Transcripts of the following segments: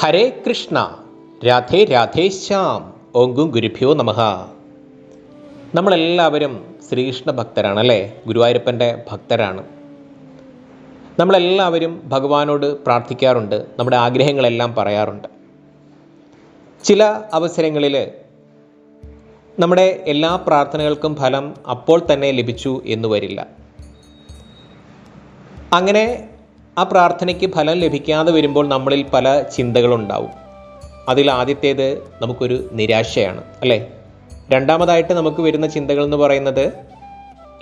ഹരേ കൃഷ്ണ. രാധേ രാധേ ശ്യാം. ഓങ്കും ഗുരുഭ്യോ നമഃ. നമ്മളെല്ലാവരും ശ്രീകൃഷ്ണ ഭക്തരാണ് അല്ലേ ഗുരുവായൂരപ്പന്റെ ഭക്തരാണ്. നമ്മളെല്ലാവരും ഭഗവാനോട് പ്രാർത്ഥിക്കാറുണ്ട് നമ്മുടെ ആഗ്രഹങ്ങളെല്ലാം പറയാറുണ്ട്. ചില അവസരങ്ങളിൽ നമ്മുടെ എല്ലാ പ്രാർത്ഥനകൾക്കും ഫലം അപ്പോൾ തന്നെ ലഭിച്ചു എന്ന് വരില്ല. അങ്ങനെ ആ പ്രാർത്ഥനയ്ക്ക് ഫലം ലഭിക്കാതെ വരുമ്പോൾ നമ്മളിൽ പല ചിന്തകളുണ്ടാവും. അതിൽ ആദ്യത്തേത് നമുക്കൊരു നിരാശയാണ് അല്ലേ? രണ്ടാമതായിട്ട് നമുക്ക് വരുന്ന ചിന്തകൾ എന്ന് പറയുന്നത്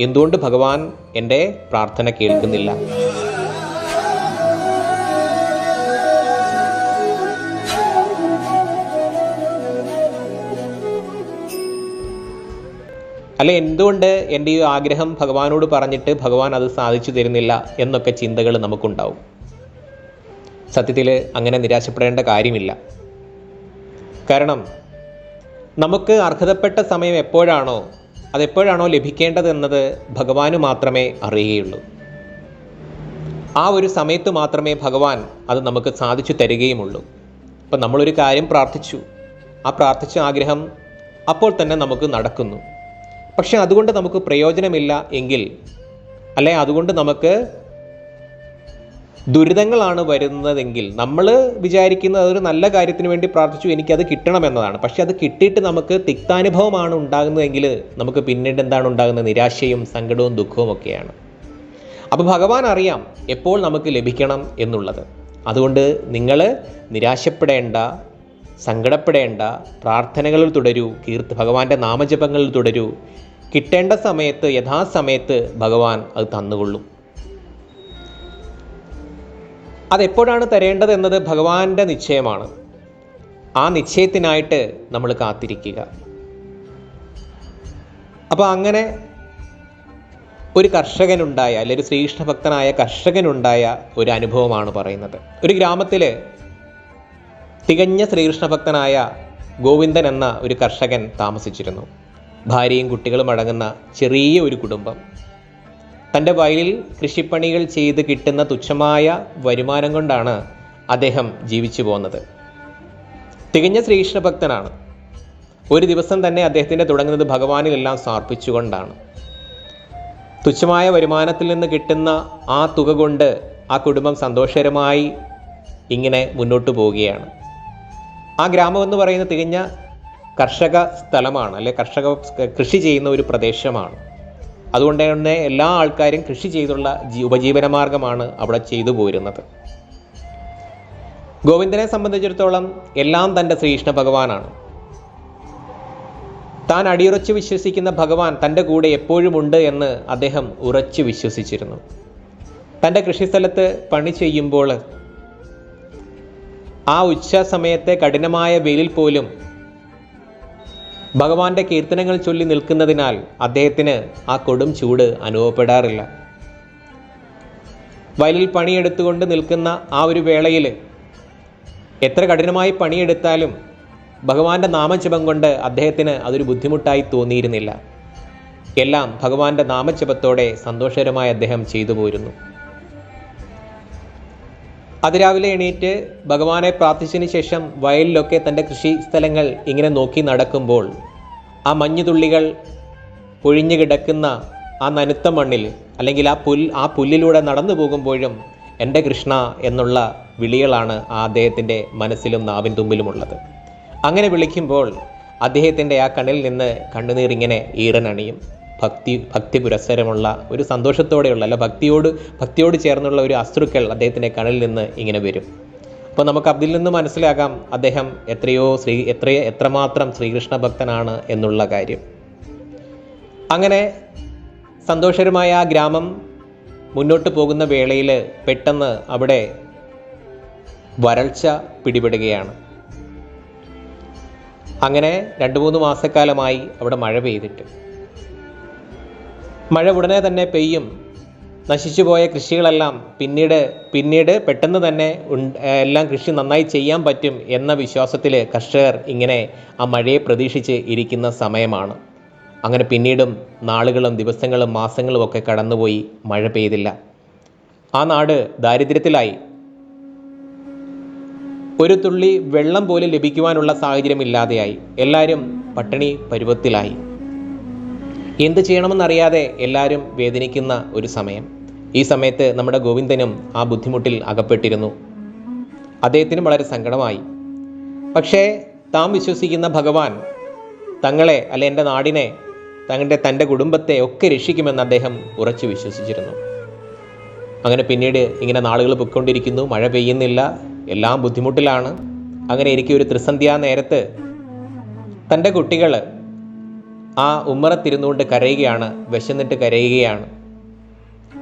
എന്തുകൊണ്ട് ഭഗവാൻ എന്റെ പ്രാർത്ഥന കേൾക്കുന്നില്ല? അല്ലെ എന്തുകൊണ്ട് എന്റെ ഈ ആഗ്രഹം ഭഗവാനോട് പറഞ്ഞിട്ട് ഭഗവാൻ അത് സാധിച്ചു തരുന്നില്ല എന്നൊക്കെ ചിന്തകൾ നമുക്കുണ്ടാവും. സത്യത്തിൽ അങ്ങനെ നിരാശപ്പെടേണ്ട കാര്യമില്ല. കാരണം നമുക്ക് അർഹതപ്പെട്ട സമയം എപ്പോഴാണോ അതെപ്പോഴാണോ ലഭിക്കേണ്ടതെന്നത് ഭഗവാന് മാത്രമേ അറിയുകയുള്ളൂ. ആ ഒരു സമയത്ത് മാത്രമേ ഭഗവാൻ അത് നമുക്ക് സാധിച്ചു തരികയുമുള്ളൂ. അപ്പം നമ്മളൊരു കാര്യം പ്രാർത്ഥിച്ചു. ആ പ്രാർത്ഥിച്ച ആഗ്രഹം അപ്പോൾ തന്നെ നമുക്ക് നടക്കുന്നു. പക്ഷെ അതുകൊണ്ട് നമുക്ക് പ്രയോജനമില്ല എങ്കിൽ അല്ലെ? അതുകൊണ്ട് നമുക്ക് ദുരിതങ്ങളാണ് വരുന്നതെങ്കിൽ നമ്മൾ വിചാരിക്കുന്നത് അതൊരു നല്ല കാര്യത്തിന് വേണ്ടി പ്രാർത്ഥിച്ചു എനിക്കത് കിട്ടണമെന്നതാണ്. പക്ഷെ അത് കിട്ടിയിട്ട് നമുക്ക് തിക്താനുഭവമാണ് ഉണ്ടാകുന്നതെങ്കിൽ നമുക്ക് പിന്നീട് എന്താണ് ഉണ്ടാകുന്നത്? നിരാശയും സങ്കടവും ദുഃഖവും ഒക്കെയാണ്. അപ്പോൾ ഭഗവാൻ അറിയാം എപ്പോൾ നമുക്ക് ലഭിക്കണം എന്നുള്ളത്. അതുകൊണ്ട് നിങ്ങൾ നിരാശപ്പെടേണ്ട സങ്കടപ്പെടേണ്ട പ്രാർത്ഥനകളിൽ തുടരൂ കീർത്തി ഭഗവാന്റെ നാമജപങ്ങളിൽ തുടരൂ. കിട്ടേണ്ട സമയത്ത് യഥാസമയത്ത് ഭഗവാൻ അത് തന്നുകൊള്ളും. അതെപ്പോഴാണ് തരേണ്ടത് എന്നത് ഭഗവാന്റെ നിശ്ചയമാണ്. ആ നിശ്ചയത്തിനായിട്ട് നമ്മൾ കാത്തിരിക്കുക. അപ്പോൾ അങ്ങനെ ഒരു കർഷകനുണ്ടായ അല്ലെങ്കിൽ ഒരു ശ്രീകൃഷ്ണഭക്തനായ കർഷകനുണ്ടായ ഒരു അനുഭവമാണ് പറയുന്നത്. ഒരു ഗ്രാമത്തിൽ തികഞ്ഞ ശ്രീകൃഷ്ണഭക്തനായ ഗോവിന്ദൻ എന്ന ഒരു കർഷകൻ താമസിച്ചിരുന്നു. ഭാര്യയും കുട്ടികളും അടങ്ങുന്ന ചെറിയ ഒരു കുടുംബം. തന്റെ വയലിൽ കൃഷിപ്പണികൾ ചെയ്ത് കിട്ടുന്ന തുച്ഛമായ വരുമാനം കൊണ്ടാണ് അദ്ദേഹം ജീവിച്ചു പോകുന്നത് തികഞ്ഞ ശ്രീകൃഷ്ണഭക്തനാണ്. ഒരു ദിവസം തന്നെ അദ്ദേഹത്തിന്റെ തുടങ്ങുന്നത് ഭഗവാനിലെല്ലാം സമർപ്പിച്ചുകൊണ്ടാണ് തുച്ഛമായ വരുമാനത്തിൽ നിന്ന് കിട്ടുന്ന ആ തുക കൊണ്ട് ആ കുടുംബം സന്തോഷകരമായി ഇങ്ങനെ മുന്നോട്ട് പോവുകയാണ്. ആ ഗ്രാമം എന്ന് പറയുന്നത് തികഞ്ഞ കർഷക സ്ഥലമാണ് അല്ലെ കർഷക കൃഷി ചെയ്യുന്ന ഒരു പ്രദേശമാണ്. അതുകൊണ്ട് തന്നെ എല്ലാ ആൾക്കാരും കൃഷി ചെയ്തുള്ള ഉപജീവന മാർഗമാണ് അവിടെ ചെയ്തു പോരുന്നത്. ഗോവിന്ദനെ സംബന്ധിച്ചിടത്തോളം എല്ലാം തന്റെ ശ്രീകൃഷ്ണ ഭഗവാനാണ്. താൻ അടിയുറച്ച് വിശ്വസിക്കുന്ന ഭഗവാൻ തന്റെ കൂടെ എപ്പോഴും ഉണ്ട് എന്ന് അദ്ദേഹം ഉറച്ചു വിശ്വസിച്ചിരുന്നു. തന്റെ കൃഷിസ്ഥലത്ത് പണി ചെയ്യുമ്പോൾ ആ ഉച്ച സമയത്തെ കഠിനമായ വെയിലിൽ പോലും ഭഗവാന്റെ കീർത്തനങ്ങൾ ചൊല്ലി നിൽക്കുന്നതിനാൽ അദ്ദേഹത്തിന് ആ കൊടും ചൂട് അനുഭവപ്പെടാറില്ല. വയലിൽ പണിയെടുത്തുകൊണ്ട് നിൽക്കുന്ന ആ ഒരു വേളയിൽ എത്ര കഠിനമായി പണിയെടുത്താലും ഭഗവാന്റെ നാമജപം കൊണ്ട് അദ്ദേഹത്തിന് അതൊരു ബുദ്ധിമുട്ടായി തോന്നിയിരുന്നില്ല. എല്ലാം ഭഗവാന്റെ നാമജപത്തോടെ സന്തോഷകരമായി അദ്ദേഹം ചെയ്തു പോരുന്നു. അതിരാവിലെ എണീറ്റ് ഭഗവാനെ പ്രാർത്ഥിച്ചതിന് ശേഷം വയലിലൊക്കെ തന്റെ കൃഷി സ്ഥലങ്ങൾ ഇങ്ങനെ നോക്കി നടക്കുമ്പോൾ ആ മഞ്ഞുതുള്ളികൾ പൊഴിഞ്ഞു കിടക്കുന്ന ആ നനുത്ത മണ്ണിൽ അല്ലെങ്കിൽ ആ പുൽ ആ പുല്ലിലൂടെ നടന്നു പോകുമ്പോഴും എന്റെ കൃഷ്ണ എന്നുള്ള വിളികളാണ് ആ അദ്ദേഹത്തിന്റെ മനസ്സിലും നാവിൻ തുമ്പിലുമുള്ളത്. അങ്ങനെ വിളിക്കുമ്പോൾ അദ്ദേഹത്തിന്റെ ആ കണ്ണിൽ നിന്ന് കണ്ണുനീർ ഇങ്ങനെ ഈറനണിയും ഭക്തി ഭക്തി പുരസ്സരമുള്ള ഒരു സന്തോഷത്തോടെയുള്ള അല്ല ഭക്തിയോട് ഭക്തിയോട് ചേർന്നുള്ള ഒരു അശ്രുക്കൾ അദ്ദേഹത്തിന്റെ കണ്ണിൽ നിന്ന് ഇങ്ങനെ വരും. അപ്പോൾ നമുക്ക് അതിൽ നിന്ന് മനസ്സിലാകാം അദ്ദേഹം എത്രയോ ശ്രീ എത്രയോ എത്രമാത്രം ശ്രീകൃഷ്ണ ഭക്തനാണ് എന്നുള്ള കാര്യം. അങ്ങനെ സന്തോഷകരമായ ആ ഗ്രാമം മുന്നോട്ട് പോകുന്ന വേളയിൽ പെട്ടെന്ന് അവിടെ വരൾച്ച പിടിപെടുകയാണ്. അങ്ങനെ രണ്ട് മൂന്ന് മാസക്കാലമായി അവിടെ മഴ പെയ്തിട്ട്. മഴ ഉടനെ തന്നെ പെയ്യും. നശിച്ചുപോയ കൃഷികളെല്ലാം പിന്നീട് പിന്നീട് പെട്ടെന്ന് തന്നെ എല്ലാം കൃഷി നന്നായി ചെയ്യാൻ പറ്റും എന്ന വിശ്വാസത്തിൽ കർഷകർ ഇങ്ങനെ ആ മഴയെ പ്രതീക്ഷിച്ച് ഇരിക്കുന്ന സമയമാണ്. അങ്ങനെ പിന്നീടും നാളുകളും ദിവസങ്ങളും മാസങ്ങളും ഒക്കെ കടന്നുപോയി മഴ പെയ്തില്ല. ആ നാട് ദാരിദ്ര്യത്തിലായി. ഒരു തുള്ളി വെള്ളം പോലും ലഭിക്കുവാനുള്ള സാഹചര്യമില്ലാതെയായി എല്ലാവരും പട്ടിണി പരുവത്തിലായി. എന്ത് ചെയ്യണമെന്നറിയാതെ എല്ലാവരും വേദനിക്കുന്ന ഒരു സമയം. ഈ സമയത്ത് നമ്മുടെ ഗോവിന്ദനും ആ ബുദ്ധിമുട്ടിൽ അകപ്പെട്ടിരുന്നു. അദ്ദേഹത്തിനും വളരെ സങ്കടമായി. പക്ഷേ താൻ വിശ്വസിക്കുന്ന ഭഗവാൻ തങ്ങളെ അല്ലെ എന്റെ നാടിനെ തങ്ങളുടെ തന്റെ കുടുംബത്തെ ഒക്കെ രക്ഷിക്കുമെന്ന് അദ്ദേഹം ഉറച്ചു വിശ്വസിച്ചിരുന്നു. അങ്ങനെ പിന്നീട് ഇങ്ങനെ നാളുകൾ പൊയ്ക്കൊണ്ടിരിക്കുന്നു. മഴ പെയ്യുന്നില്ല. എല്ലാം ബുദ്ധിമുട്ടിലാണ്. അങ്ങനെ എനിക്ക് ഒരു ത്രിസന്ധ്യാ നേരത്ത് തന്റെ കുട്ടികൾ ആ ഉമ്മറത്തിരുന്നുകൊണ്ട് കരയുകയാണ് വിശന്നിട്ട് കരയുകയാണ്.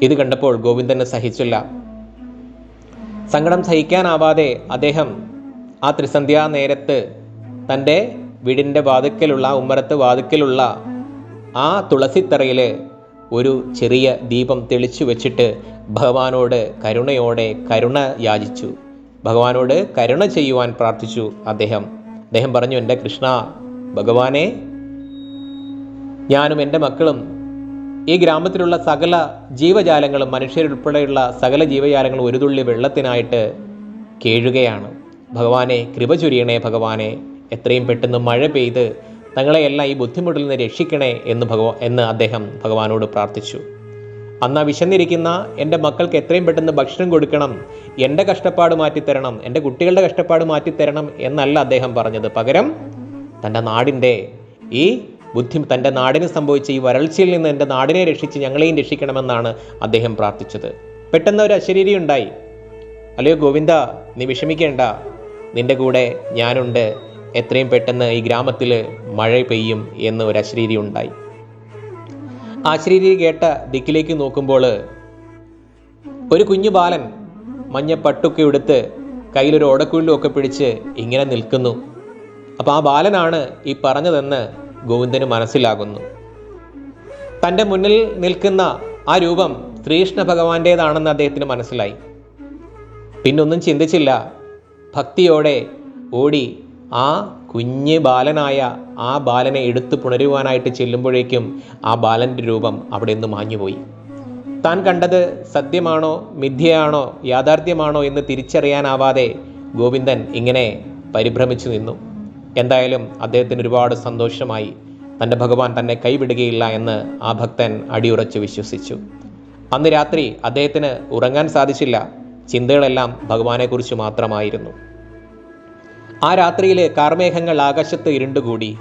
ഇത് കണ്ടപ്പോൾ ഗോവിന്ദന് സഹിച്ചില്ല. സങ്കടം സഹിക്കാനാവാതെ അദ്ദേഹം ആ ത്രിസന്ധ്യാ നേരത്ത് തന്റെ വീടിന്റെ വാതുക്കലുള്ള ഉമ്മറത്ത് വാതുക്കലുള്ള ആ തുളസിത്തറയിൽ ഒരു ചെറിയ ദീപം തെളിച്ചു വെച്ചിട്ട് ഭഗവാനോട് കരുണയോടെ കരുണ യാചിച്ചു. ഭഗവാനോട് കരുണ ചെയ്യുവാൻ പ്രാർത്ഥിച്ചു അദ്ദേഹം. അദ്ദേഹം പറഞ്ഞു എന്റെ കൃഷ്ണ ഭഗവാനെ ഞാനും എന്റെ മക്കളും ഈ ഗ്രാമത്തിലുള്ള സകല ജീവജാലങ്ങളും മനുഷ്യരുൾപ്പെടെയുള്ള സകല ജീവജാലങ്ങളും ഒരു തുള്ളി വെള്ളത്തിനായിട്ട് കേഴുകയാണ്. ഭഗവാനെ കൃപ ചൊരിയണേ ഭഗവാനെ എത്രയും പെട്ടെന്ന് മഴ പെയ്ത് തങ്ങളെയെല്ലാം ഈ ബുദ്ധിമുട്ടിൽ നിന്ന് രക്ഷിക്കണേ എന്ന് ഭഗവാ എന്ന് അദ്ദേഹം ഭഗവാനോട് പ്രാർത്ഥിച്ചു. അന്ന് വിശന്നിരിക്കുന്ന എന്റെ മക്കൾക്ക് എത്രയും പെട്ടെന്ന് ഭക്ഷണം കൊടുക്കണം എന്റെ കഷ്ടപ്പാട് മാറ്റിത്തരണം എന്റെ കുട്ടികളുടെ കഷ്ടപ്പാട് മാറ്റിത്തരണം എന്നല്ല അദ്ദേഹം പറഞ്ഞത്. പകരം തന്റെ നാടിന്റെ ഈ ബുദ്ധി തന്റെ നാടിന് സംഭവിച്ച ഈ വരൾച്ചയിൽ നിന്ന് എന്റെ നാടിനെ രക്ഷിച്ച് ഞങ്ങളെയും രക്ഷിക്കണമെന്നാണ് അദ്ദേഹം പ്രാർത്ഥിച്ചത്. പെട്ടെന്ന് ഒരു അശരീരി ഉണ്ടായി. അല്ലയോ ഗോവിന്ദ നീ വിഷമിക്കേണ്ട. നിന്റെ കൂടെ ഞാനുണ്ട്. എത്രയും പെട്ടെന്ന് ഈ ഗ്രാമത്തിൽ മഴ പെയ്യും എന്ന് ഒരു അശരീരി ഉണ്ടായി. ആ അശരീരി കേട്ട ദിക്കിലേക്ക് നോക്കുമ്പോൾ ഒരു കുഞ്ഞു ബാലൻ മഞ്ഞ പട്ടൊക്കെ എടുത്ത് കയ്യിലൊരു ഓടക്കുള്ളും ഒക്കെ പിടിച്ച് ഇങ്ങനെ നിൽക്കുന്നു. അപ്പോൾ ആ ബാലനാണ് ഈ പറഞ്ഞതെന്ന് ഗോവിന്ദന് മനസ്സിലാകുന്നു. തന്റെ മുന്നിൽ നിൽക്കുന്ന ആ രൂപം ശ്രീകൃഷ്ണ ഭഗവാന്റേതാണെന്ന് അദ്ദേഹത്തിന് മനസ്സിലായി. പിന്നൊന്നും ചിന്തിച്ചില്ല. ഭക്തിയോടെ ഓടി ആ കുഞ്ഞ് ബാലനായ ആ ബാലനെ എടുത്തു പുണരുവാനായിട്ട് ചെല്ലുമ്പോഴേക്കും ആ ബാലന്റെ രൂപം അവിടെ നിന്ന് മാഞ്ഞുപോയി. താൻ കണ്ടത് സത്യമാണോ മിഥ്യയാണോ യാഥാർത്ഥ്യമാണോ എന്ന് തിരിച്ചറിയാനാവാതെ ഗോവിന്ദൻ ഇങ്ങനെ പരിഭ്രമിച്ചു നിന്നു. എന്തായാലും അദ്ദേഹത്തിന് ഒരുപാട് സന്തോഷമായി. തന്റെ ഭഗവാൻ തന്നെ കൈവിടുകയില്ല എന്ന് ആ ഭക്തൻ അടിയുറച്ച് വിശ്വസിച്ചു. അന്ന് രാത്രി അദ്ദേഹത്തിന് ഉറങ്ങാൻ സാധിച്ചില്ല. ചിന്തകളെല്ലാം ഭഗവാനെക്കുറിച്ച് മാത്രമായിരുന്നു. ആ രാത്രിയിലെ കാർമേഘങ്ങൾ ആകാശത്ത് ഇരുണ്ടുകൂടി.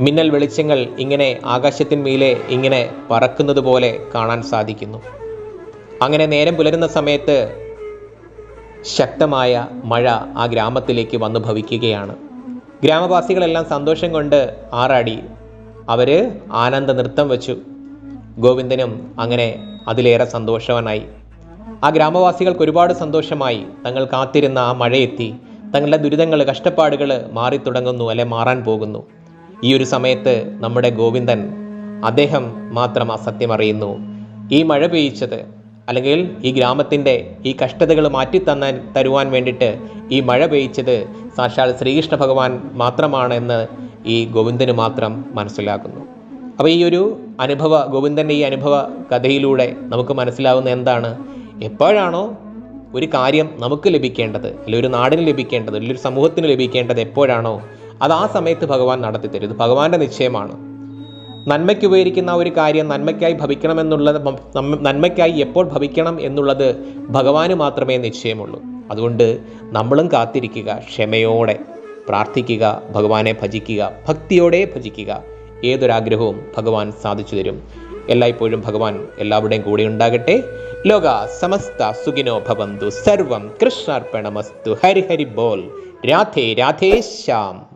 മിന്നൽ വെളിച്ചങ്ങൾ ഇങ്ങനെ ആകാശത്തിന്മീലെ ഇങ്ങനെ പറക്കുന്നത് പോലെ കാണാൻ സാധിക്കുന്നു. അങ്ങനെ നേരം പുലരുന്ന സമയത്ത് ശക്തമായ മഴ ആ ഗ്രാമത്തിലേക്ക് വന്നു ഭവിക്കുകയാണ്. ഗ്രാമവാസികളെല്ലാം സന്തോഷം കൊണ്ട് ആറാടി. അവർ ആനന്ദ നൃത്തം വെച്ചു. ഗോവിന്ദനും അങ്ങനെ അതിലേറെ സന്തോഷവാനായി. ആ ഗ്രാമവാസികൾക്ക് ഒരുപാട് സന്തോഷമായി. തങ്ങൾ കാത്തിരുന്ന ആ മഴയെത്തി. തങ്ങളുടെ ദുരിതങ്ങൾ കഷ്ടപ്പാടുകൾ മാറിത്തുടങ്ങുന്നു അല്ലെ മാറാൻ പോകുന്നു. ഈ ഒരു സമയത്ത് നമ്മുടെ ഗോവിന്ദൻ അദ്ദേഹം മാത്രം ആ സത്യം അറിയുന്നു. ഈ മഴ പെയ്യിച്ചത് അല്ലെങ്കിൽ ഈ ഗ്രാമത്തിന്റെ ഈ കഷ്ടതകൾ മാറ്റിത്തന്നാൻ തരുവാൻ വേണ്ടിയിട്ട് ഈ മഴ പെയ്ച്ചത് സാക്ഷാൽ ശ്രീകൃഷ്ണ ഭഗവാൻ മാത്രമാണെന്ന് ഈ ഗോവിന്ദന് മാത്രം മനസ്സിലാക്കുന്നു. അപ്പോൾ ഈ ഒരു അനുഭവ ഗോവിന്ദന്റെ ഈ അനുഭവ കഥയിലൂടെ നമുക്ക് മനസ്സിലാവുന്ന എന്താണ്? എപ്പോഴാണോ ഒരു കാര്യം നമുക്ക് ലഭിക്കേണ്ടത് അല്ലെങ്കിൽ ഒരു നാടിന് ലഭിക്കേണ്ടത് അല്ലെങ്കിൽ ഒരു സമൂഹത്തിന് ലഭിക്കേണ്ടത് എപ്പോഴാണോ അത് ആ സമയത്ത് ഭഗവാൻ നടത്തി തരും ഇത് ഭഗവാന്റെ നിശ്ചയമാണ്. നന്മയ്ക്ക് ഉപകരിക്കുന്ന ഒരു കാര്യം നന്മയ്ക്കായി ഭവിക്കണമെന്നുള്ളത് നന്മയ്ക്കായി എപ്പോൾ ഭവിക്കണം എന്നുള്ളത് ഭഗവാന് മാത്രമേ നിശ്ചയമുള്ളൂ. അതുകൊണ്ട് നമ്മളും കാത്തിരിക്കുക ക്ഷമയോടെ പ്രാർത്ഥിക്കുക ഭഗവാനെ ഭജിക്കുക ഭക്തിയോടെ ഭജിക്കുക. ഏതൊരാഗ്രഹവും ഭഗവാൻ സാധിച്ചു തരും. എല്ലായ്പ്പോഴും ഭഗവാൻ എല്ലാവരുടെയും കൂടെ ഉണ്ടാകട്ടെ. ലോക സമസ്ത സുഖിനോ ഭവന്തു. സർവം കൃഷ്ണാർപ്പണമസ്തു. ഹരിഹരി ഹരി ബോൽ രാധേ രാധേ ശ്യാം.